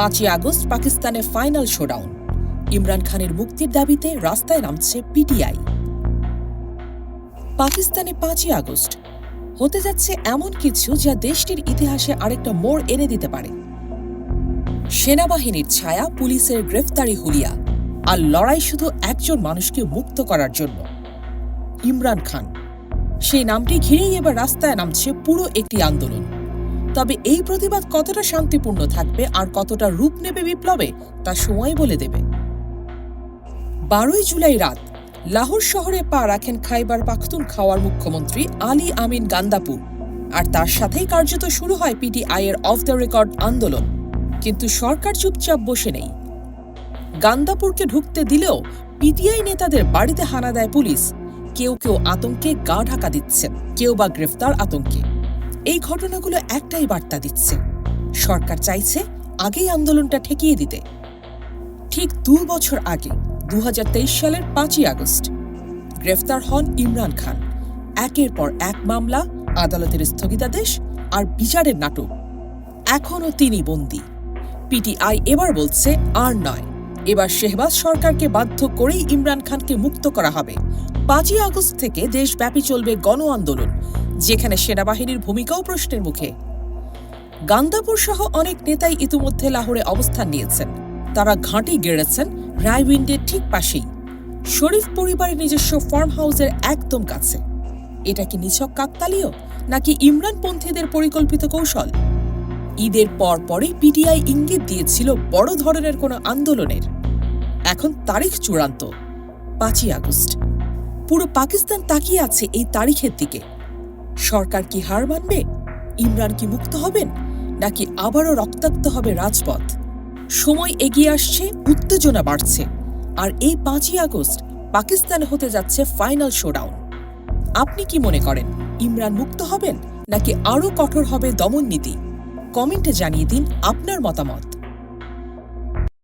পাঁচই আগস্ট পাকিস্তানে final showdown. Imran খানের মুক্তির দাবিতে রাস্তায় নামছে পিটিআই। পাকিস্তানে পাঁচই আগস্ট। হতে যাচ্ছে এমন কিছু যা দেশটির ইতিহাসে আরেকটা মোড় এনে দিতে পারে। সেনাবাহিনীর ছায়া, পুলিশের গ্রেফতারি হুলিয়া আর লড়াই শুধু একজন মানুষকে মুক্ত করার জন্য। ইমরান খান। সেই নামটি ঘিরেই এবার রাস্তায় নামছে পুরো একটি আন্দোলন। তবে এই প্রতিবাদ কতটা শান্তিপূর্ণ থাকবে আর কতটা রূপ নেবে বিপ্লবে, তা সময় বলে দেবে। বারোই জুলাই রাত, লাহোর শহরে পা রাখেন খাইবার পাখতুন খাওয়ার মুখ্যমন্ত্রী আলী আমিন গান্দাপুর। আর তার সাথেই কার্যত শুরু হয় পিটিআই এর অফ দ্য রেকর্ড আন্দোলন। কিন্তু সরকার চুপচাপ বসে নেই। গান্দাপুরকে ঢুকতে দিলেও পিটিআই নেতাদের বাড়িতে হানা দেয় পুলিশ। কেউ কেউ আতঙ্কে গা ঢাকা দিচ্ছেন, কেউ বা গ্রেফতার আতঙ্কে। এই ঘটনাগুলো একটাই বার্তা দিচ্ছে। সরকার চাইছে আগেই আন্দোলনটা ঠেকিয়ে দিতে। ঠিক দু বছর আগে, দুহাজার তেইশ সালের পাঁচই আগস্ট, গ্রেফতার হন ইমরান খান। একের পর এক মামলা, আদালতের স্থগিতাদেশ আর বিচারের নাটক। এখনও তিনি বন্দী। পিটিআই এবার বলছে আর নয়। এবার শেহবাজ সরকারকে বাধ্য করেই ইমরান খানকে মুক্ত করা হবে। পাঁচই আগস্ট থেকে দেশব্যাপী চলবে গণ আন্দোলন যেখানে সেনাবাহিনীর ভূমিকাও প্রশ্নের মুখে। গান্দাপুর সহ অনেক নেতাই ইতিমধ্যে লাহোরে অবস্থান নিয়েছেন। তারা ঘাঁটি গেড়েছেন রায়উইন্ডের ঠিক পাশেই। শরীফ পরিবারের নিজস্ব ফার্ম হাউসের একদম কাছে। এটা কি নিছক কাকতালীয়, নাকি ইমরানপন্থীদের পরিকল্পিত কৌশল? ঈদের পর পরে পিটিআই ইঙ্গিত দিয়েছিল বড় ধরনের কোনো আন্দোলনের। এখন তারিখ চূড়ান্ত, পাঁচই আগস্ট। পুরো পাকিস্তান তাকিয়ে আছে এই তারিখের দিকে। সরকার কি হার মানবে? ইমরান কি মুক্ত হবেন? নাকি আবারও রক্তাক্ত হবে রাজপথ? সময় এগিয়ে আসছে, উত্তেজনা বাড়ছে। আর এই পাঁচই আগস্ট পাকিস্তানে হতে যাচ্ছে ফাইনাল শোডাউন। আপনি কি মনে করেন, ইমরান মুক্ত হবেন নাকি আরও কঠোর হবে দমন নীতি? কমেন্টে জানিয়ে দিন আপনার মতামত।